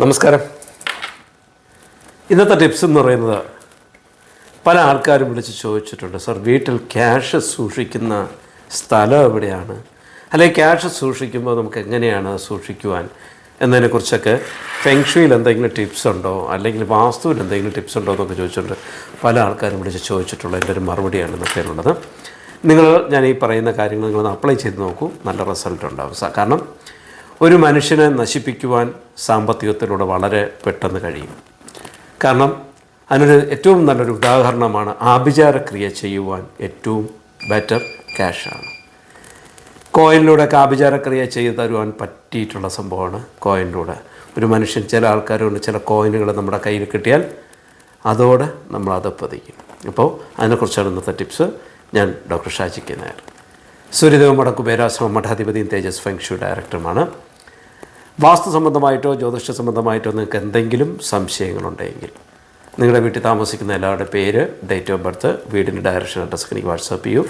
നമസ്കാരം. ഇന്നത്തെ ടിപ്സ് എന്ന് പറയുന്നത് പല ആൾക്കാരും വിളിച്ച് ചോദിച്ചിട്ടുണ്ട് സാർ വീട്ടിൽ ക്യാഷ് സൂക്ഷിക്കുന്ന സ്ഥലം എവിടെയാണ്? അല്ലെങ്കിൽ ക്യാഷ് സൂക്ഷിക്കുമ്പോൾ നമുക്ക് എങ്ങനെയാണ് സൂക്ഷിക്കുവാൻ? എന്നതിനെക്കുറിച്ചൊക്കെ ഫെങ്ഷുയിൽ എന്തെങ്കിലും ടിപ്സ് ഉണ്ടോ? അല്ലെങ്കിൽ വാസ്തുവിൽ എന്തെങ്കിലും ടിപ്സ് ഉണ്ടോ എന്നൊക്കെ ചോദിച്ചിട്ടുണ്ട്. പല ആൾക്കാരും വിളിച്ച് ചോദിച്ചിട്ടുള്ള എന്റെ ഒരു മറുപടിയാണ് ഇന്നത്തേനുള്ളത് നിങ്ങൾ ഞാൻ ഈ പറയുന്ന കാര്യങ്ങൾ നിങ്ങളൊന്ന് അപ്ലൈ ചെയ്ത് നോക്കൂ. നല്ല റിസൾട്ട് ഉണ്ടാവും. കാരണം ഒരു മനുഷ്യനെ നശിപ്പിക്കുവാൻ സാമ്പത്തികത്തിലൂടെ വളരെ പെട്ടെന്ന് കഴിയും. കാരണം അതിനൊരു ഏറ്റവും നല്ലൊരു ഉദാഹരണമാണ് ആഭിചാരക്രിയ ചെയ്യുവാൻ ഏറ്റവും ബെറ്റർ ക്യാഷാണ് കോയിനിലൂടെയൊക്കെ ആഭിചാരക്രിയ ചെയ്ത് തരുവാൻ പറ്റിയിട്ടുള്ള സംഭവമാണ് കോയിനിലൂടെ ഒരു മനുഷ്യൻ ചില ആൾക്കാരുണ്ട് ചില കോയിനുകൾ നമ്മുടെ കയ്യിൽ കിട്ടിയാൽ അതോടെ നമ്മളത് പതിക്കും. അപ്പോൾ അതിനെക്കുറിച്ചാണ് ഇന്നത്തെ ടിപ്സ് ഞാൻ ഡോക്ടർ ഷാജിക്ക് നായർ സൂര്യദേവ മടക്കു പേരാശ്രമം മഠാധിപതിയും തേജസ് ഫെങ്ഷു ഡയറക്ടറുമാണ്. വാസ്തു സംബന്ധമായിട്ടോ ജ്യോതിഷ സംബന്ധമായിട്ടോ നിങ്ങൾക്ക് എന്തെങ്കിലും സംശയങ്ങളുണ്ടെങ്കിൽ നിങ്ങളുടെ വീട്ടിൽ താമസിക്കുന്ന എല്ലാവരുടെ പേര് ഡേറ്റ് ഓഫ് ബർത്ത് വീടിന്റെ ഡയറക്ഷൻ അഡ്രസ്സ് എനിക്ക് വാട്സാപ്പ് ചെയ്യൂ.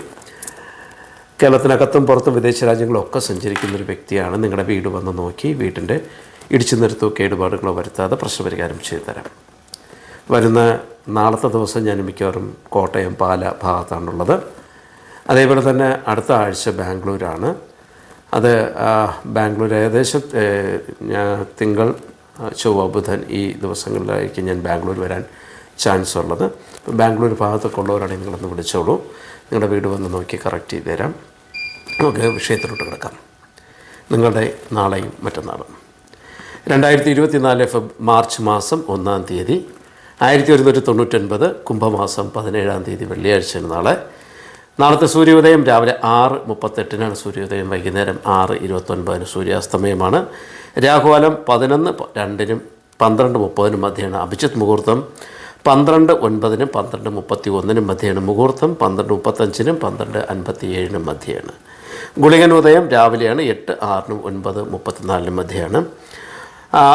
കേരളത്തിനകത്തും പുറത്തും വിദേശ രാജ്യങ്ങളൊക്കെ സഞ്ചരിക്കുന്ന ഒരു വ്യക്തിയാണ്. നിങ്ങളുടെ വീട് വന്ന് നോക്കി വീട്ടിന്റെ ഇടിച്ചു നിരത്തോ കേടുപാടുകളോ വരുത്താതെ പ്രശ്നപരിഹാരം ചെയ്തു തരാം വരുന്ന നാളത്തെ ദിവസം ഞാൻ മിക്കവാറും കോട്ടയം പാല ഭാഗത്താണുള്ളത്. അതേപോലെ തന്നെ അടുത്ത ആഴ്ച ബാംഗ്ലൂരാണ്. അത് ബാംഗ്ലൂർ ഏകദേശം തിങ്കൾ ചൊവ്വ ബുധൻ ഈ ദിവസങ്ങളിലായിരിക്കും ഞാൻ ബാംഗ്ലൂർ വരാൻ ചാൻസ് ഉള്ളത്. ബാംഗ്ലൂർ ഭാഗത്തൊക്കെ ഉള്ളവരാണെങ്കിൽ നിങ്ങളൊന്ന് വിളിച്ചോളൂ. നിങ്ങളുടെ വീട് വന്ന് നോക്കി കറക്റ്റ് ചെയ്ത് തരാം. നമുക്ക് വിഷയത്തിലോട്ട് കിടക്കാം. നിങ്ങളുടെ നാളെയും മറ്റന്നാളും. രണ്ടായിരത്തി ഇരുപത്തിനാല് ഫെബ് മാർച്ച് മാസം ഒന്നാം തീയതി. ആയിരത്തി ഒരുന്നൂറ്റി തൊണ്ണൂറ്റൊൻപത് കുംഭമാസം പതിനേഴാം തീയതി വെള്ളിയാഴ്ച നാളെ. നാളത്തെ സൂര്യോദയം രാവിലെ ആറ് മുപ്പത്തെട്ടിനാണ് സൂര്യോദയം വൈകുന്നേരം ആറ് ഇരുപത്തൊൻപതിന് സൂര്യാസ്തമയമാണ്. രാഹുകാലം പതിനൊന്ന് രണ്ടിനും പന്ത്രണ്ട് മുപ്പതിനും മധ്യയാണ് അഭിജിത്ത് മുഹൂർത്തം. പന്ത്രണ്ട് ഒൻപതിനും പന്ത്രണ്ട് മുപ്പത്തി ഒന്നിനും മധ്യയാണ് മുഹൂർത്തം. പന്ത്രണ്ട് മുപ്പത്തഞ്ചിനും പന്ത്രണ്ട് അൻപത്തി ഏഴിനും മധ്യയാണ് ഗുളികനോദയം രാവിലെയാണ് എട്ട് ആറിനും ഒൻപത് മുപ്പത്തിനാലിനും മധ്യയാണ്.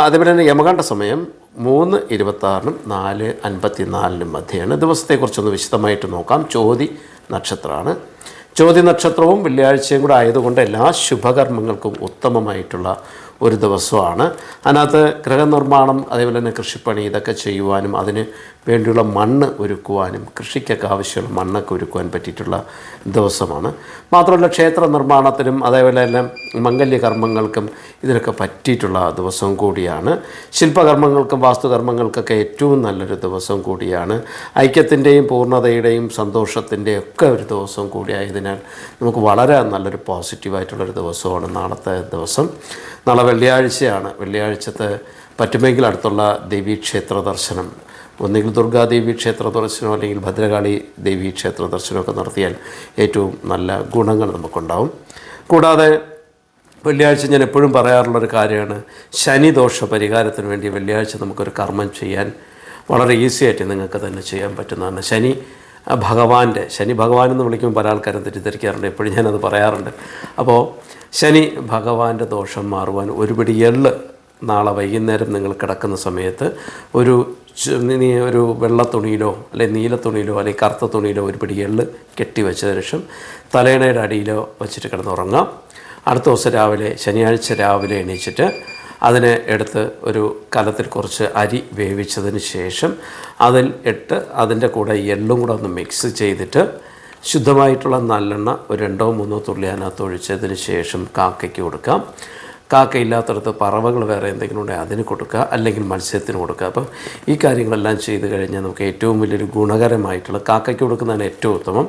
അതേപോലെ തന്നെ യമകണ്ഠ സമയം മൂന്ന് ഇരുപത്താറിനും നാല് അൻപത്തി നാലിനും മധ്യയാണ്. ദിവസത്തെക്കുറിച്ചൊന്ന് വിശദമായിട്ട് നോക്കാം. ചോതി നക്ഷത്രമാണ്. ചോദ്യ നക്ഷത്രവും വെള്ളിയാഴ്ചയും കൂടെ ആയതുകൊണ്ട് എല്ലാ ശുഭകർമ്മങ്ങൾക്കും ഉത്തമമായിട്ടുള്ള ഒരു ദിവസമാണ്. അതിനകത്ത് ഗൃഹനിർമ്മാണം അതേപോലെ തന്നെ കൃഷിപ്പണി ഇതൊക്കെ ചെയ്യുവാനും അതിന് വേണ്ടിയുള്ള മണ്ണ് ഒരുക്കുവാനും കൃഷിക്കൊക്കെ ആവശ്യമുള്ള മണ്ണൊക്കെ ഒരുക്കുവാൻ പറ്റിയിട്ടുള്ള ദിവസമാണ്. മാത്രമല്ല ക്ഷേത്ര നിർമ്മാണത്തിനും അതേപോലെ തന്നെ മംഗല്യ കർമ്മങ്ങൾക്കും ഇതിനൊക്കെ പറ്റിയിട്ടുള്ള ദിവസം കൂടിയാണ്. ശില്പകർമ്മങ്ങൾക്കും വാസ്തുകർമ്മങ്ങൾക്കൊക്കെ ഏറ്റവും നല്ലൊരു ദിവസം കൂടിയാണ്. ഐക്യത്തിന്റെയും പൂർണതയുടെയും സന്തോഷത്തിന്റെയും ഒക്കെ ഒരു ദിവസം കൂടിയായതിനാൽ നമുക്ക് വളരെ നല്ലൊരു പോസിറ്റീവായിട്ടുള്ളൊരു ദിവസമാണ് നാളത്തെ ദിവസം. നാളെ വെള്ളിയാഴ്ചയാണ്. വെള്ളിയാഴ്ചത്തെ പറ്റുമെങ്കിൽ അടുത്തുള്ള ദേവീക്ഷേത്ര ദർശനം. ഒന്നുകിൽ ദുർഗാദേവി ക്ഷേത്ര ദർശനമോ അല്ലെങ്കിൽ ഭദ്രകാളി ദേവി ക്ഷേത്ര ദർശനമൊക്കെ നടത്തിയാൽ ഏറ്റവും നല്ല ഗുണങ്ങൾ നമുക്കുണ്ടാവും. കൂടാതെ വെള്ളിയാഴ്ച ഞാൻ എപ്പോഴും പറയാറുള്ളൊരു കാര്യമാണ്. ശനിദോഷ പരിഹാരത്തിന് വേണ്ടി വെള്ളിയാഴ്ച നമുക്കൊരു കർമ്മം ചെയ്യാൻ വളരെ ഈസി ആയിട്ട് നിങ്ങൾക്ക് തന്നെ ചെയ്യാൻ പറ്റുന്നതാണ്. ശനി ഭഗവാന്റെ ശനി ഭഗവാൻ എന്ന് വിളിക്കുമ്പോൾ പല ആൾക്കാരും തെറ്റിദ്ധരിക്കാറുണ്ട് എപ്പോഴും ഞാനത് പറയാറുണ്ട്. അപ്പോൾ ശനി ഭഗവാന്റെ ദോഷം മാറുവാൻ ഒരുപിടി എള്ള് നാളെ വൈകുന്നേരം നിങ്ങൾ കിടക്കുന്ന സമയത്ത് ഒരു ഒരു വെള്ള തുണിയിലോ അല്ലെങ്കിൽ നീല തുണിയിലോ അല്ലെങ്കിൽ കറുത്ത തുണിയിലോ ഒരു പിടി എള്ള് കെട്ടി വെച്ച ശേഷം തലേണയുടെ അടിയിലോ വെച്ചിട്ട് കിടന്നുറങ്ങാം. അടുത്ത ദിവസം രാവിലെ ശനിയാഴ്ച രാവിലെ എണീച്ചിട്ട് അതിനെ എടുത്ത് ഒരു കലത്തിൽ കുറച്ച് അരി വേവിച്ചതിന് ശേഷം അതിൽ ഇട്ട് അതിന്റെ കൂടെ എള്ളും കൂടെ ഒന്ന് മിക്സ് ചെയ്തിട്ട് ശുദ്ധമായിട്ടുള്ള നല്ലെണ്ണ ഒരു രണ്ടോ മൂന്നോ തുള്ളി അതിനകത്ത് ഒഴിച്ചതിന് ശേഷം കാക്കയ്ക്ക് കൊടുക്കാം. കാക്കയില്ലാത്തടത്ത് പറവകൾ വേറെ എന്തെങ്കിലും ഉണ്ടെങ്കിൽ അതിന് കൊടുക്കുക അല്ലെങ്കിൽ മത്സ്യത്തിന് കൊടുക്കുക. അപ്പം ഈ കാര്യങ്ങളെല്ലാം ചെയ്ത് കഴിഞ്ഞാൽ നമുക്ക് ഏറ്റവും വലിയൊരു ഗുണകരമായിട്ടുള്ള കാക്കയ്ക്ക് കൊടുക്കുന്നതാണ് ഏറ്റവും ഉത്തമം.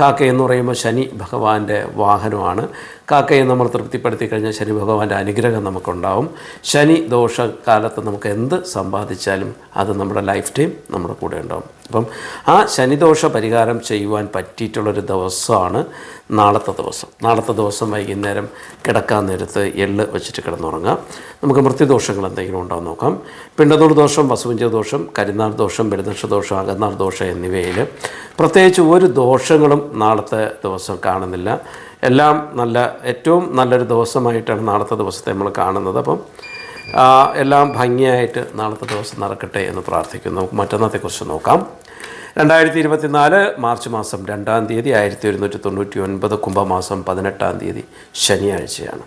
കാക്ക എന്ന് പറയുമ്പോൾ ശനി ഭഗവാന്റെ വാഹനമാണ്. കാക്കയെ നമ്മൾ തൃപ്തിപ്പെടുത്തി കഴിഞ്ഞാൽ ശനി ഭഗവാന്റെ അനുഗ്രഹം നമുക്കുണ്ടാവും. ശനി ദോഷ കാലത്ത് നമുക്ക് എന്ത് സമ്പാദിച്ചാലും അത് നമ്മുടെ ലൈഫ് ടൈം നമ്മുടെ കൂടെ ഉണ്ടാവും. അപ്പം ആ ശനിദോഷ പരിഹാരം ചെയ്യുവാൻ പറ്റിയിട്ടുള്ളൊരു ദിവസമാണ് നാളത്തെ ദിവസം. നാളത്തെ ദിവസം വൈകുന്നേരം കിടക്കാൻ നേരത്ത് എള്ള് വെച്ചിട്ട് കിടന്നുറങ്ങാം. നമുക്ക് മൃത്യുദോഷങ്ങൾ എന്തെങ്കിലും ഉണ്ടോ എന്ന് നോക്കാം. പിണ്ടതൂർ ദോഷം വസുവിഞ്ച ദോഷം കരിനാൾ ദോഷം പെരുന്നക്ഷ ദോഷം അകന്നാൾ ദോഷം എന്നിവയിൽ പ്രത്യേകിച്ച് ഒരു ദോഷങ്ങളും നാളത്തെ ദിവസം കാണുന്നില്ല. എല്ലാം നല്ല ഏറ്റവും നല്ലൊരു ദിവസമായിട്ടാണ് നാളത്തെ ദിവസത്തെ നമ്മൾ കാണുന്നത്. അപ്പം എല്ലാം ഭംഗിയായിട്ട് നാളത്തെ ദിവസം നടക്കട്ടെ എന്ന് പ്രാർത്ഥിക്കുന്നു. നമുക്ക് മറ്റന്നത്തെക്കുറിച്ച് നോക്കാം. രണ്ടായിരത്തി ഇരുപത്തിനാല് മാർച്ച് മാസം രണ്ടാം തീയതി ആയിരത്തി ഒരുന്നൂറ്റി തൊണ്ണൂറ്റി ഒൻപത് കുംഭമാസം പതിനെട്ടാം തീയതി ശനിയാഴ്ചയാണ്.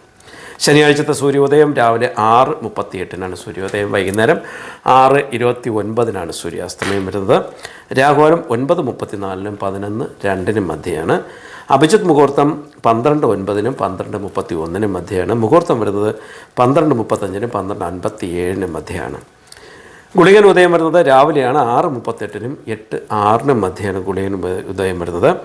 ശനിയാഴ്ചത്തെ സൂര്യോദയം രാവിലെ ആറ് മുപ്പത്തിയെട്ടിനാണ് സൂര്യോദയം. വൈകുന്നേരം ആറ് ഇരുപത്തി ഒൻപതിനാണ് സൂര്യാസ്തമയം വരുന്നത്. രാഘോലം ഒൻപത് മുപ്പത്തിനാലിനും പതിനൊന്ന് രണ്ടിനും മധ്യയാണ്. അഭിജിത് മുഹൂർത്തം പന്ത്രണ്ട് ഒൻപതിനും പന്ത്രണ്ട് മുപ്പത്തി ഒന്നിനും മധ്യയാണ്. മുഹൂർത്തം വരുന്നത് പന്ത്രണ്ട് മുപ്പത്തഞ്ചിനും പന്ത്രണ്ട് അൻപത്തി ഏഴിനും മധ്യയാണ്. ഗുളികൻ ഉദയം വരുന്നത് രാവിലെയാണ് ആറ് മുപ്പത്തെട്ടിനും എട്ട് ആറിനും മധ്യയാണ് ഗുളികൻ ഉദയം വരുന്നത്.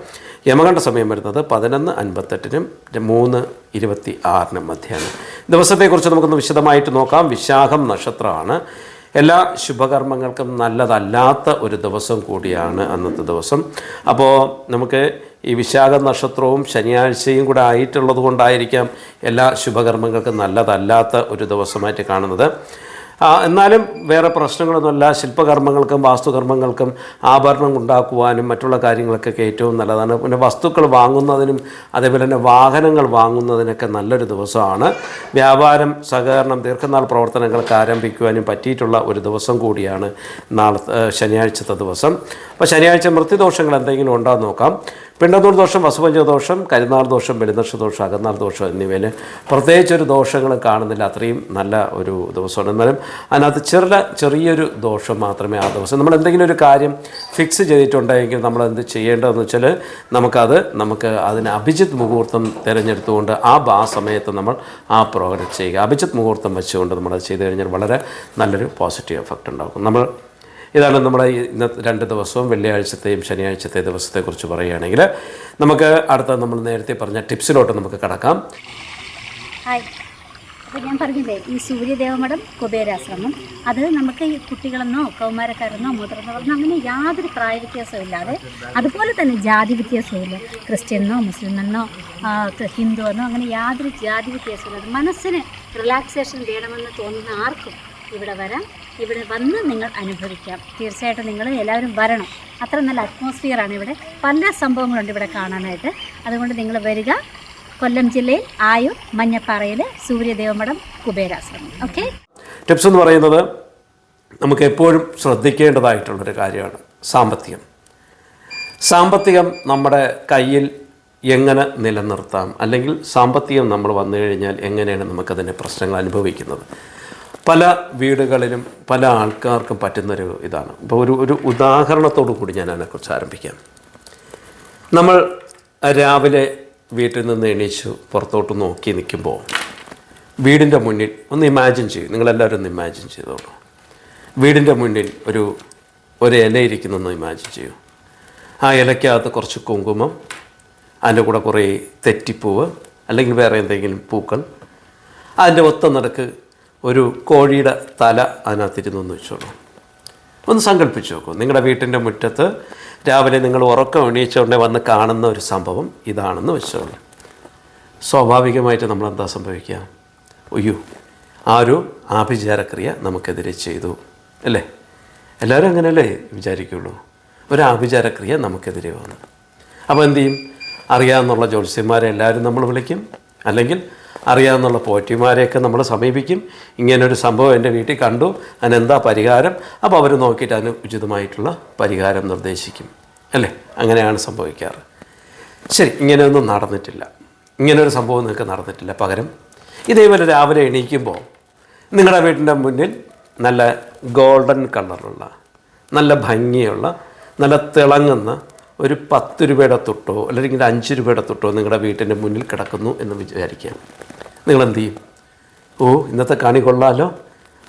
യമകണ്ഠ സമയം വരുന്നത് പതിനൊന്ന് അൻപത്തെട്ടിനും മൂന്ന് ഇരുപത്തി ആറിനും മധ്യയാണ്. ദിവസത്തെക്കുറിച്ച് നമുക്കൊന്ന് വിശദമായിട്ട് നോക്കാം. വിശാഖം നക്ഷത്രമാണ്. എല്ലാ ശുഭകർമ്മങ്ങൾക്കും നല്ലതല്ലാത്ത ഒരു ദിവസം കൂടിയാണ് അന്നത്തെ ദിവസം. അപ്പോൾ നമുക്ക് ഈ വിശാഖ നക്ഷത്രവും ശനിയാഴ്ചയും കൂടെ ആയിട്ടുള്ളത് കൊണ്ടായിരിക്കാം എല്ലാ ശുഭകർമ്മങ്ങൾക്കും നല്ലതല്ലാത്ത ഒരു ദിവസമായിട്ട് കാണുന്നത്. എന്നാലും വേറെ പ്രശ്നങ്ങളൊന്നുമല്ല. ശില്പകർമ്മങ്ങൾക്കും വാസ്തുകർമ്മങ്ങൾക്കും ആഭരണം ഉണ്ടാക്കുവാനും മറ്റുള്ള കാര്യങ്ങൾക്കൊക്കെ ഏറ്റവും നല്ലതാണ്. പിന്നെ വസ്തുക്കൾ വാങ്ങുന്നതിനും അതേപോലെ തന്നെ വാഹനങ്ങൾ വാങ്ങുന്നതിനൊക്കെ നല്ലൊരു ദിവസമാണ്. വ്യാപാരം സഹകരണം ദീർഘനാൾ പ്രവർത്തനങ്ങൾക്ക് ആരംഭിക്കുവാനും പറ്റിയിട്ടുള്ള ഒരു ദിവസം കൂടിയാണ് നാളെ ശനിയാഴ്ചത്തെ ദിവസം. അപ്പോൾ ശനിയാഴ്ച മൃത്യുദോഷങ്ങൾ എന്തെങ്കിലും ഉണ്ടോ നോക്കാം. പിണ്ടന്നൂർ ദോഷം വസുപഞ്ച ദോഷം കരുനാൾ ദോഷം വെളിനക്ഷ ദോഷം അകന്നാൾ ദോഷം എന്നിവയിൽ പ്രത്യേകിച്ചൊരു ദോഷങ്ങളും കാണുന്നില്ല. അത്രയും നല്ല ഒരു ദിവസമാണ്. എന്നാലും അതിനകത്ത് ചെറിയ ചെറിയൊരു ദോഷം മാത്രമേ ആ ദിവസം നമ്മൾ എന്തെങ്കിലും ഒരു കാര്യം ഫിക്സ് ചെയ്തിട്ടുണ്ടെങ്കിൽ നമ്മൾ എന്ത് ചെയ്യേണ്ടതെന്ന് വെച്ചാൽ നമുക്കത് നമുക്ക് അതിന് അഭിജിത്ത് മുഹൂർത്തം തിരഞ്ഞെടുത്തുകൊണ്ട് ആ ആ സമയത്ത് നമ്മൾ ആ പ്രോഗ്രസ് ചെയ്യുക. അഭിജിത്ത് മുഹൂർത്തം വെച്ചുകൊണ്ട് നമ്മളത് ചെയ്തു കഴിഞ്ഞാൽ വളരെ നല്ലൊരു പോസിറ്റീവ് എഫക്റ്റ് ഉണ്ടാകും. നമ്മൾ ഇതാണ് നമ്മുടെ ഇന്നത്തെ രണ്ട് ദിവസവും വെള്ളിയാഴ്ചത്തെയും ശനിയാഴ്ചത്തെ ദിവസത്തെക്കുറിച്ച് പറയുകയാണെങ്കിൽ. നമുക്ക് അടുത്ത നമ്മൾ നേരത്തെ പറഞ്ഞ ടിപ്സിലോട്ട് നമുക്ക് കടക്കാം. ഹായ്. അപ്പോൾ ഞാൻ പറഞ്ഞില്ലേ ഈ സൂര്യദേവമഠം കുബേരാശ്രമം അത് നമുക്ക് ഈ കുട്ടികളെന്നോ കൗമാരക്കാരെന്നോ മുതിർന്നവർന്നോ അങ്ങനെ യാതൊരു പ്രായ വ്യത്യാസവും ഇല്ലാതെ അതുപോലെ തന്നെ ജാതി വ്യത്യാസവുമില്ല. ക്രിസ്ത്യനെന്നോ മുസ്ലിമെന്നോ എന്നോ ഹിന്ദു ഹിന്ദുവെന്നോ അങ്ങനെ യാതൊരു ജാതി വ്യത്യാസമില്ലാതെ മനസ്സിന് റിലാക്സേഷൻ വേണമെന്ന് തോന്നുന്ന ആർക്കും ഇവിടെ വരാം ഇവിടെ വന്ന് നിങ്ങൾ അനുഭവിക്കാം. തീർച്ചയായിട്ടും നിങ്ങൾ എല്ലാവരും വരണം. അത്ര നല്ല അറ്റ്മോസ്ഫിയറാണ് ഇവിടെ. പല സംഭവങ്ങളുണ്ട് ഇവിടെ കാണാനായിട്ട്. അതുകൊണ്ട് നിങ്ങൾ വരിക. കൊല്ലം ജില്ലയിൽ ആയൂർ മഞ്ഞപ്പാറയിൽ സൂര്യദേവമഠം കുബേരാശ്രമം. ഓക്കെ ടിപ്സ് എന്ന് പറയുന്നത് നമുക്ക് എപ്പോഴും ശ്രദ്ധിക്കേണ്ടതായിട്ടുള്ളൊരു കാര്യമാണ് സാമ്പത്തികം. സാമ്പത്തികം നമ്മുടെ കയ്യിൽ എങ്ങനെ നിലനിർത്താം? അല്ലെങ്കിൽ സാമ്പത്തികം നമ്മൾ വന്നു കഴിഞ്ഞാൽ എങ്ങനെയാണ് നമുക്കതിന്റെ പ്രശ്നങ്ങൾ അനുഭവിക്കുന്നത്? പല വീടുകളിലും പല ആൾക്കാർക്കും പറ്റുന്നൊരു ഇതാണ്. ഇപ്പോൾ ഒരു ഒരു ഉദാഹരണത്തോടു കൂടി ഞാൻ അതിനെക്കുറിച്ച് ആരംഭിക്കാം. നമ്മൾ രാവിലെ വീട്ടിൽ നിന്ന് എണീച്ച് പുറത്തോട്ട് നോക്കി നിൽക്കുമ്പോൾ വീടിന്റെ മുന്നിൽ ഒന്ന് ഇമാജിൻ ചെയ്യും. നിങ്ങളെല്ലാവരും ഒന്ന് ഇമാജിൻ ചെയ്തോളൂ. വീടിന്റെ മുന്നിൽ ഒരു ഒരു ഇല ഇരിക്കുന്നൊന്ന് ഇമാജിൻ ചെയ്യൂ. ആ ഇലയ്ക്കകത്ത് കുറച്ച് കുങ്കുമം അതിന്റെ കൂടെ കുറേ തെറ്റിപ്പൂവ് അല്ലെങ്കിൽ വേറെ എന്തെങ്കിലും പൂക്കൾ അതിന്റെ ഒത്ത നടക്ക് ഒരു കോഴിയുടെ തല അതിനകത്തിരുന്നൊന്ന് വെച്ചോളൂ. ഒന്ന് സങ്കല്പിച്ച് നോക്കൂ. നിങ്ങളുടെ വീട്ടിന്റെ മുറ്റത്ത് രാവിലെ നിങ്ങൾ ഉറക്കം എണീച്ചുകൊണ്ടേ വന്ന് കാണുന്ന ഒരു സംഭവം ഇതാണെന്ന് വെച്ചോളൂ. സ്വാഭാവികമായിട്ട് നമ്മൾ എന്താ സംഭവിക്കുക? അയ്യോ ആ ഒരു ആഭിചാരക്രിയ നമുക്കെതിരെ ചെയ്തു. അല്ലേ? എല്ലാവരും അങ്ങനെയല്ലേ വിചാരിക്കുള്ളൂ? ഒരു ആഭിചാരക്രിയ നമുക്കെതിരെ വന്നു. അപ്പോൾ എന്തു ചെയ്യും? അറിയാമെന്നുള്ള ജ്യോത്സ്യന്മാരെ എല്ലാവരും നമ്മൾ വിളിക്കും. അല്ലെങ്കിൽ അറിയാമെന്നുള്ള പോറ്റിമാരെയൊക്കെ നമ്മൾ സമീപിക്കും. ഇങ്ങനൊരു സംഭവം എന്റെ വീട്ടിൽ കണ്ടു. അതിനെന്താ പരിഹാരം? അപ്പോൾ അവർ നോക്കിയിട്ട് അതിന് ഉചിതമായിട്ടുള്ള പരിഹാരം നിർദ്ദേശിക്കും. അല്ലേ? അങ്ങനെയാണ് സംഭവിക്കാറ്. ശരി ഇങ്ങനെയൊന്നും നടന്നിട്ടില്ല. ഇങ്ങനൊരു സംഭവം നിങ്ങൾക്ക് നടന്നിട്ടില്ല പകരം. ഇതേപോലെ രാവിലെ എണീക്കുമ്പോൾ നിങ്ങളുടെ വീട്ടിന്റെ മുന്നിൽ നല്ല ഗോൾഡൻ കളറുള്ള നല്ല ഭംഗിയുള്ള നല്ല തിളങ്ങുന്ന ഒരു പത്ത് രൂപയുടെ തൊട്ടോ അല്ലെങ്കിൽ അഞ്ച് രൂപയുടെ തൊട്ടോ നിങ്ങളുടെ വീട്ടിന്റെ മുന്നിൽ കിടക്കുന്നു എന്ന് വിചാരിക്കാം. നിങ്ങൾ എന്ത് ചെയ്യും ഓ ഇന്നത്തെ കണി കൊള്ളാലോ.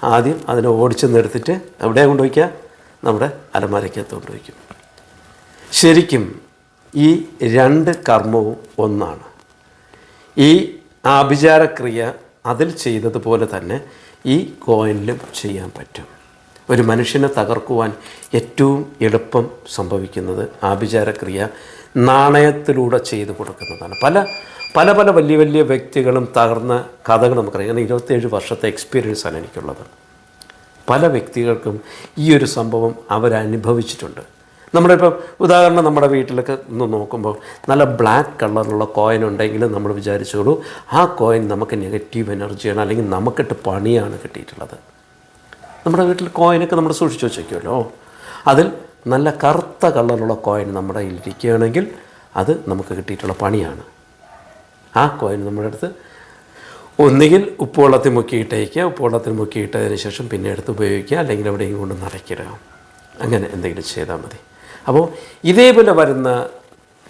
ആദ്യം അതിനെ ഓടിച്ചെന്ന് എടുത്തിട്ട് എവിടെ കൊണ്ടുപോയിക്കുക നമ്മുടെ അലമാരയ്ക്കകത്ത് കൊണ്ടുപോയിക്കും. ശരിക്കും ഈ രണ്ട് കർമ്മവും ഒന്നാണ്. ഈ ആഭിചാരക്രിയ അതിൽ ചെയ്തതുപോലെ തന്നെ ഈ കോയിനിലും ചെയ്യാൻ പറ്റും. ഒരു മനുഷ്യനെ തകർക്കുവാൻ ഏറ്റവും എളുപ്പം സംഭവിക്കുന്നത് ആഭിചാരക്രിയ നാണയത്തിലൂടെ ചെയ്തു കൊടുക്കുന്നതാണ്. പല പല പല വലിയ വലിയ വ്യക്തികളും തകർന്ന കഥകൾ നമുക്കറിയാം. കാരണം ഇരുപത്തേഴ് വർഷത്തെ എക്സ്പീരിയൻസാണ് എനിക്കുള്ളത്. പല വ്യക്തികൾക്കും ഈ ഒരു സംഭവം അവരനുഭവിച്ചിട്ടുണ്ട്. നമ്മളിപ്പം ഉദാഹരണം നമ്മുടെ വീട്ടിലൊക്കെ ഒന്ന് നോക്കുമ്പോൾ നല്ല ബ്ലാക്ക് കളറിലുള്ള കോയിൻ ഉണ്ടെങ്കിൽ നമ്മൾ വിചാരിച്ചോളൂ ആ കോയിൻ നമുക്ക് നെഗറ്റീവ് എനർജിയാണ് അല്ലെങ്കിൽ നമുക്കിട്ട് പണിയാണ് കിട്ടിയിട്ടുള്ളത്. നമ്മുടെ വീട്ടിൽ കോയിനൊക്കെ നമ്മൾ സൂക്ഷിച്ച് വെച്ചേക്കുമല്ലോ അതിൽ നല്ല കറുത്ത കളറുള്ള കോയിൻ നമ്മുടെ കയ്യിൽ ഇരിക്കുകയാണെങ്കിൽ അത് നമുക്ക് കിട്ടിയിട്ടുള്ള പണിയാണ്. ആ കോയിൻ നമ്മുടെ അടുത്ത്. ഒന്നുകിൽ ഉപ്പുവെള്ളത്തിൽ മുക്കിയിട്ടേക്കുക ഉപ്പുവെള്ളത്തിൽ മുക്കിയിട്ടതിന് ശേഷം പിന്നെ എടുത്ത് ഉപയോഗിക്കുക അല്ലെങ്കിൽ എവിടെയും കൊണ്ട് നിറയ്ക്കിടുക അങ്ങനെ എന്തെങ്കിലും ചെയ്താൽ മതി. അപ്പോൾ ഇതേപോലെ വരുന്ന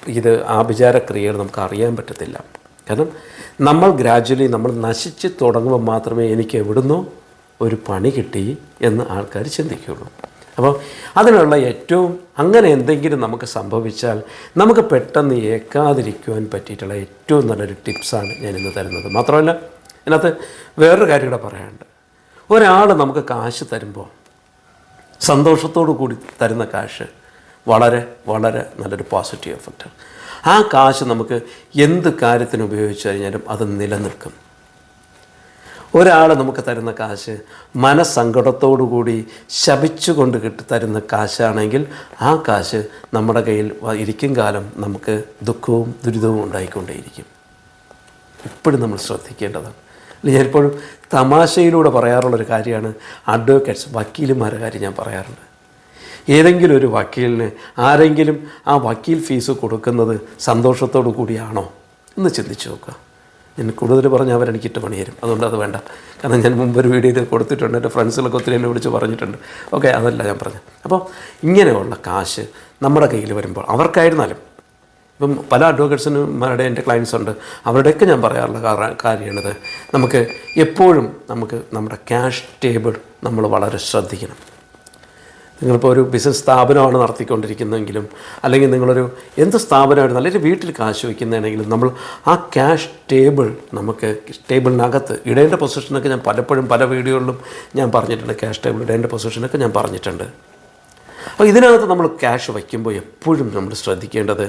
ഇത് ആഭിചാരക്രിയകൾ നമുക്ക് അറിയാൻ പറ്റത്തില്ല. കാരണം നമ്മൾ ഗ്രാജ്വലി നമ്മൾ നശിച്ച് തുടങ്ങുമ്പോൾ മാത്രമേ എനിക്ക് എവിടുന്നോ ഒരു പണി കിട്ടി എന്ന് ആൾക്കാർ ചിന്തിക്കുകയുള്ളൂ. അപ്പോൾ അതിനുള്ള ഏറ്റവും അങ്ങനെ എന്തെങ്കിലും നമുക്ക് സംഭവിച്ചാൽ നമുക്ക് പെട്ടെന്ന് ഏക്കാതിരിക്കുവാൻ പറ്റിയിട്ടുള്ള ഏറ്റവും നല്ലൊരു ടിപ്സാണ് ഞാൻ ഇന്ന് തരുന്നത്. മാത്രമല്ല ഇതിനകത്ത് വേറൊരു കാര്യം കൂടെ പറയാനുണ്ട്. ഒരാൾ നമുക്ക് കാശ് തരുമ്പോൾ സന്തോഷത്തോടു കൂടി തരുന്ന കാശ് വളരെ വളരെ നല്ലൊരു പോസിറ്റീവ് എഫക്റ്റാണ് ആ കാശ് നമുക്ക് എന്ത് കാര്യത്തിന് ഉപയോഗിച്ച് കഴിഞ്ഞാലും അത് നിലനിൽക്കും. ഒരാൾ നമുക്ക് തരുന്ന കാശ് മനസ്സങ്കടത്തോടു കൂടി ശപിച്ചുകൊണ്ട് കിട്ടി തരുന്ന കാശാണെങ്കിൽ ആ കാശ് നമ്മുടെ കയ്യിൽ ഇരിക്കും കാലം നമുക്ക് ദുഃഖവും ദുരിതവും ഉണ്ടായിക്കൊണ്ടേയിരിക്കും. ഇപ്പോഴും നമ്മൾ ശ്രദ്ധിക്കേണ്ടതാണ്. ഞാൻ എപ്പോഴും തമാശയിലൂടെ പറയാറുള്ളൊരു കാര്യമാണ് അഡ്വക്കേറ്റ്സ് വക്കീലുമാരുടെ കാര്യം ഞാൻ പറയാറുണ്ട്. ഏതെങ്കിലും ഒരു വക്കീലിന് ആരെങ്കിലും ആ വക്കീൽ ഫീസ് കൊടുക്കുന്നത് സന്തോഷത്തോടു കൂടിയാണോ എന്ന് ചിന്തിച്ചു നോക്കുക. ഞാൻ കൂടുതൽ പറഞ്ഞാൽ അവരെനിക്കിട്ട് പണി തരും അതുകൊണ്ട് അത് വേണ്ട. കാരണം ഞാൻ മുമ്പ് ഒരു വീഡിയോയിൽ കൊടുത്തിട്ടുണ്ട്. എന്റെ ഫ്രണ്ട്സുകളൊക്കെ ഒത്തിരി എന്നെ വിളിച്ച് പറഞ്ഞിട്ടുണ്ട്. ഓക്കെ അതല്ല ഞാൻ പറഞ്ഞത്. അപ്പോൾ ഇങ്ങനെയുള്ള കാശ് നമ്മുടെ കയ്യിൽ വരുമ്പോൾ അവർക്കായിരുന്നാലും ഇപ്പം പല അഡ്വക്കേറ്റ്സിനുമാരുടെ എന്റെ ക്ലയൻസ് ഉണ്ട്. അവരുടെയൊക്കെ ഞാൻ പറയാറുള്ള കാര- കാര്യമാണിത്. നമുക്ക് എപ്പോഴും നമുക്ക് നമ്മുടെ ക്യാഷ് ടേബിൾ നമ്മൾ വളരെ ശ്രദ്ധിക്കണം. നിങ്ങളിപ്പോൾ ഒരു ബിസിനസ് സ്ഥാപനമാണ് നടത്തിക്കൊണ്ടിരിക്കുന്നതെങ്കിലും അല്ലെങ്കിൽ നിങ്ങളൊരു എന്ത് സ്ഥാപനമായിരുന്നു അല്ലെങ്കിൽ വീട്ടിൽ കാശ് വയ്ക്കുന്നതാണെങ്കിലും നമ്മൾ ആ ക്യാഷ് ടേബിൾ നമുക്ക് ടേബിളിനകത്ത് ഇടേണ്ട പൊസിഷനൊക്കെ ഞാൻ പലപ്പോഴും പല വീഡിയോകളിലും ഞാൻ പറഞ്ഞിട്ടുണ്ട്. ക്യാഷ് ടേബിൾ ഇടേണ്ട പൊസിഷനൊക്കെ ഞാൻ പറഞ്ഞിട്ടുണ്ട്. അപ്പോൾ ഇതിനകത്ത് നമ്മൾ ക്യാഷ് വയ്ക്കുമ്പോൾ എപ്പോഴും നമ്മൾ ശ്രദ്ധിക്കേണ്ടത്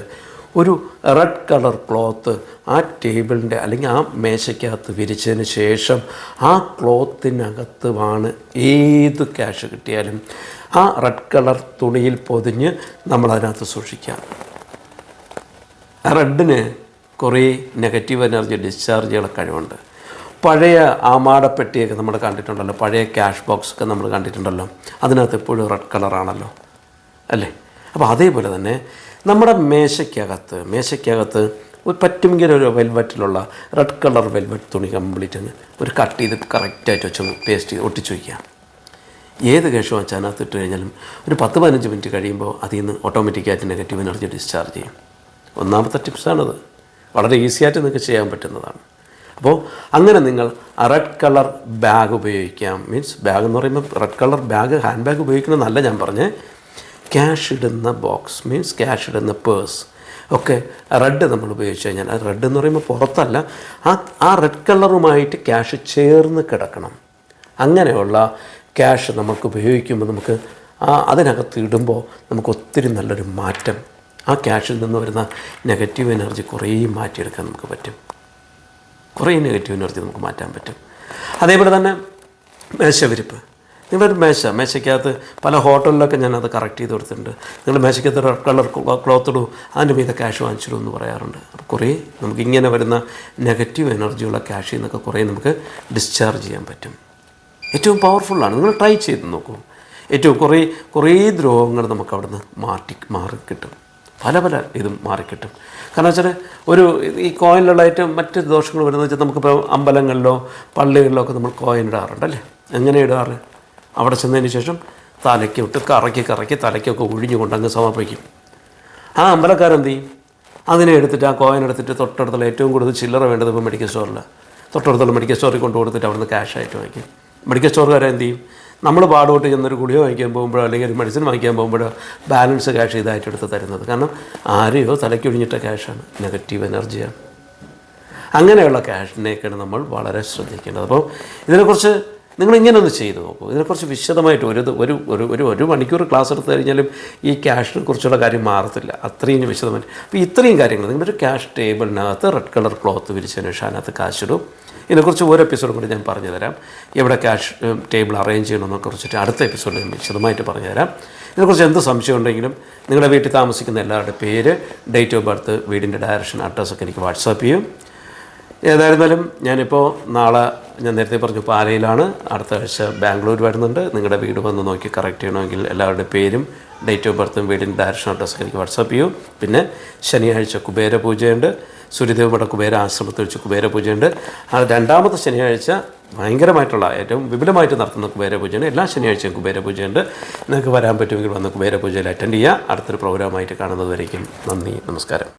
ഒരു റെഡ് കളർ ക്ലോത്ത് ആ ടേബിളിന്റെ അല്ലെങ്കിൽ ആ മേശയ്ക്കകത്ത് വിരിച്ചതിന് ശേഷം ആ ക്ലോത്തിനകത്തുമാണ് ഏത് ക്യാഷ് കിട്ടിയാലും ആ റെഡ് കളർ തുണിയിൽ പൊതിഞ്ഞ് നമ്മളതിനകത്ത് സൂക്ഷിക്കാം. റെഡിന് കുറേ നെഗറ്റീവ് എനർജി ഡിസ്ചാർജ് കഴിവുണ്ട്. പഴയ ആമാടപ്പെട്ടിയൊക്കെ നമ്മൾ കണ്ടിട്ടുണ്ടല്ലോ. പഴയ ക്യാഷ് ബോക്സൊക്കെ നമ്മൾ കണ്ടിട്ടുണ്ടല്ലോ. അതിനകത്ത് എപ്പോഴും റെഡ് കളറാണല്ലോ അല്ലേ? അപ്പോൾ അതേപോലെ തന്നെ നമ്മുടെ മേശയ്ക്കകത്ത് മേശയ്ക്കകത്ത് ഒരു പറ്റുമെങ്കിൽ ഒരു വെൽവെറ്റിലുള്ള റെഡ് കളർ വെൽവെറ്റ് തുണി കംപ്ലീറ്റ് അങ്ങ് ഒരു കട്ട് ചെയ്ത് കറക്റ്റായിട്ട് വെച്ച് പേസ്റ്റ് ചെയ്ത് ഒട്ടിച്ച് വയ്ക്കാം ഏത് കേഷും അതിനകത്ത് ഇട്ട് കഴിഞ്ഞാലും ഒരു പത്ത് പതിനഞ്ച് മിനിറ്റ് കഴിയുമ്പോൾ അതിൽ നിന്ന് ഓട്ടോമാറ്റിക്കായിട്ട് നെഗറ്റീവ് എനർജി ഡിസ്ചാർജ് ചെയ്യും. ഒന്നാമത്തെ ടിപ്സാണത് വളരെ ഈസിയായിട്ട് നിങ്ങൾക്ക് ചെയ്യാൻ പറ്റുന്നതാണ്. അപ്പോൾ അങ്ങനെ നിങ്ങൾ റെഡ് കളർ ബാഗ് ഉപയോഗിക്കാം. മീൻസ് ബാഗ് എന്ന് പറയുമ്പോൾ red colour bag hand bag ഉപയോഗിക്കണമെന്നല്ല ഞാൻ പറഞ്ഞേ. ക്യാഷ് ഇടുന്ന ബോക്സ് മീൻസ് ക്യാഷ് ഇടുന്ന പേഴ്സ് ഒക്കെ റെഡ് നമ്മൾ ഉപയോഗിച്ച് കഴിഞ്ഞാൽ ആ റെഡ് എന്ന് പറയുമ്പോൾ പുറത്തല്ല. ആ ആ റെഡ് കളറുമായിട്ട് ക്യാഷ് ചേർന്ന് കിടക്കണം. അങ്ങനെയുള്ള ക്യാഷ് നമുക്ക് ഉപയോഗിക്കുമ്പോൾ നമുക്ക് ആ അതിനകത്ത് ഇടുമ്പോൾ നമുക്ക് ഒത്തിരി നല്ലൊരു മാറ്റം. ആ ക്യാഷിൽ നിന്ന് വരുന്ന നെഗറ്റീവ് എനർജി കുറേ മാറ്റിയെടുക്കാൻ നമുക്ക് പറ്റും. കുറേ നെഗറ്റീവ് എനർജി നമുക്ക് മാറ്റാൻ പറ്റും. അതേപോലെ തന്നെ മേശവിരിപ്പ്. നിങ്ങളൊരു മേശ മേശയ്ക്കകത്ത് പല ഹോട്ടലിലൊക്കെ ഞാൻ അത് കറക്റ്റ് ചെയ്ത് കൊടുത്തിട്ടുണ്ട്. നിങ്ങൾ മേശയ്ക്കകത്ത് റെഡ് കളർ ക്ലോത്ത് ഇടൂ അതിന്റെ മീതെ ക്യാഷ് വാങ്ങിച്ചിടും എന്ന് പറയാറുണ്ട്. അപ്പോൾ കുറേ നമുക്ക് ഇങ്ങനെ വരുന്ന നെഗറ്റീവ് എനർജിയുള്ള ക്യാഷിൽ നിന്നൊക്കെ കുറേ നമുക്ക് ഡിസ്ചാർജ് ചെയ്യാൻ പറ്റും. ഏറ്റവും പവർഫുള്ളാണ് നിങ്ങൾ ട്രൈ ചെയ്ത് നോക്കൂ. ഏറ്റവും കുറേ കുറേ ദ്രോഹങ്ങൾ നമുക്ക് അവിടുന്ന് മാറ്റി മാറിക്കിട്ടും. പല പല ഇതും മാറിക്കിട്ടും. കാരണം വെച്ചാൽ ഒരു ഈ കോയിനിലുള്ള ഏറ്റവും മറ്റ് ദോഷങ്ങൾ വരുന്നത് വെച്ചാൽ നമുക്കിപ്പോൾ അമ്പലങ്ങളിലോ പള്ളികളിലോ ഒക്കെ നമ്മൾ കോയിൻ ഇടാറുണ്ട് അല്ലേ എങ്ങനെ ഇടാറ്? അവിടെ ചെന്നതിന് ശേഷം തലയ്ക്ക് കറക്കി കറക്കി തലയ്ക്കൊക്കെ ഒഴിഞ്ഞു കൊണ്ടങ്ങ് സമർപ്പിക്കും. ആ അമ്പലക്കാരെന്ത് ചെയ്യും? അതിനെ എടുത്തിട്ട് ആ കോയിൻ എടുത്തിട്ട് തൊട്ടടുത്തുള്ള ഏറ്റവും കൂടുതൽ ചില്ലറ വേണ്ടത് ഇപ്പോൾ മെഡിക്കൽ സ്റ്റോറിൽ തൊട്ടടുത്തുള്ള മെഡിക്കൽ സ്റ്റോറിൽ കൊണ്ട് കൊടുത്തിട്ട് അവിടുന്ന് ക്യാഷ് ആയിട്ട് വാങ്ങിക്കും. മെഡിക്കൽ സ്റ്റോറുകാരെ എന്ത് ചെയ്യും? നമ്മൾ പാടുപോട്ട് ചെന്നൊരു ഗുളിയോ വാങ്ങിക്കാൻ പോകുമ്പോഴോ അല്ലെങ്കിൽ ഒരു മെഡിസിൻ വാങ്ങിക്കാൻ പോകുമ്പോഴോ ബാലൻസ് ക്യാഷ് ഇതായിട്ട് എടുത്ത് തരുന്നത്. കാരണം ആരെയോ തലയ്ക്കൊഴിഞ്ഞിട്ട ക്യാഷാണ് നെഗറ്റീവ് എനർജിയാണ് അങ്ങനെയുള്ള ക്യാഷിനെയൊക്കെയാണ് നമ്മൾ വളരെ ശ്രദ്ധിക്കേണ്ടത്. അപ്പോൾ ഇതിനെക്കുറിച്ച് നിങ്ങൾ ഇങ്ങനെ ഒന്ന് ചെയ്തു നോക്കൂ. ഇതിനെക്കുറിച്ച് വിശദമായിട്ട് ഒരു ഒരു ഒരു ഒരു മണിക്കൂർ ക്ലാസ് എടുത്തു കഴിഞ്ഞാലും ഈ ക്യാഷിനെ കുറിച്ചുള്ള കാര്യം മാറത്തില്ല. അത്രയും വിശദമായിട്ട്. അപ്പോൾ ഇത്രയും കാര്യങ്ങൾ. നിങ്ങളൊരു ക്യാഷ് ടേബിളിനകത്ത് റെഡ് കളർ ക്ലോത്ത് വിരിച്ചതിന് ശേഷം അതിനകത്ത് കാശിടും ഇതിനെക്കുറിച്ച് ഒരു എപ്പിസോഡും കൂടി ഞാൻ പറഞ്ഞു തരാം എവിടെ ക്യാഷ് ടേബിൾ അറേഞ്ച് ചെയ്യണമെന്നൊക്കെ കുറിച്ചിട്ട് അടുത്ത എപ്പിസോഡിൽ ഞാൻ വിശദമായിട്ട് പറഞ്ഞു തരാം ഇതിനെക്കുറിച്ച് എന്ത് സംശയം ഉണ്ടെങ്കിലും നിങ്ങളുടെ വീട്ടിൽ താമസിക്കുന്ന എല്ലാവരുടെ പേര് ഡേറ്റ് ഓഫ് ബർത്ത് വീടിന്റെ ഡയറക്ഷൻ അഡ്രസ്സൊക്കെ എനിക്ക് വാട്സാപ്പ് ചെയ്യും. ഏതായിരുന്നാലും ഞാനിപ്പോൾ നാളെ ഞാൻ നേരത്തെ പറഞ്ഞു പാലയിലാണ്. അടുത്ത ആഴ്ച ബാംഗ്ലൂർ വരുന്നുണ്ട്. നിങ്ങളുടെ വീട് വന്ന് നോക്കി കറക്റ്റ് ചെയ്യണമെങ്കിൽ എല്ലാവരുടെ പേരും ഡേറ്റ് ഓഫ് ബർത്തും വീടിന്റെ ഡയറക്ഷൻ അഡ്രസ്സൊക്കെ എനിക്ക് വാട്സാപ്പ് ചെയ്യൂ. പിന്നെ ശനിയാഴ്ച കുബേര പൂജയുണ്ട്. സൂര്യദേവമഠ കുബേര ആശ്രമത്തിൽ വെച്ച് കുബേര പൂജയുണ്ട്. ആ രണ്ടാമത്തെ ശനിയാഴ്ച ഭയങ്കരമായിട്ടുള്ള ഏറ്റവും വിപുലമായിട്ട് നടത്തുന്ന കുബേര പൂജയാണ്. എല്ലാ ശനിയാഴ്ചയും കുബേര പൂജയുണ്ട്. നിങ്ങൾക്ക് വരാൻ പറ്റുമെങ്കിൽ വന്ന് കുബേര പൂജയിൽ അറ്റൻഡ് ചെയ്യുക. അടുത്തൊരു പ്രോഗ്രാമായിട്ട് കാണുന്നതുവരേക്കും നന്ദി നമസ്കാരം.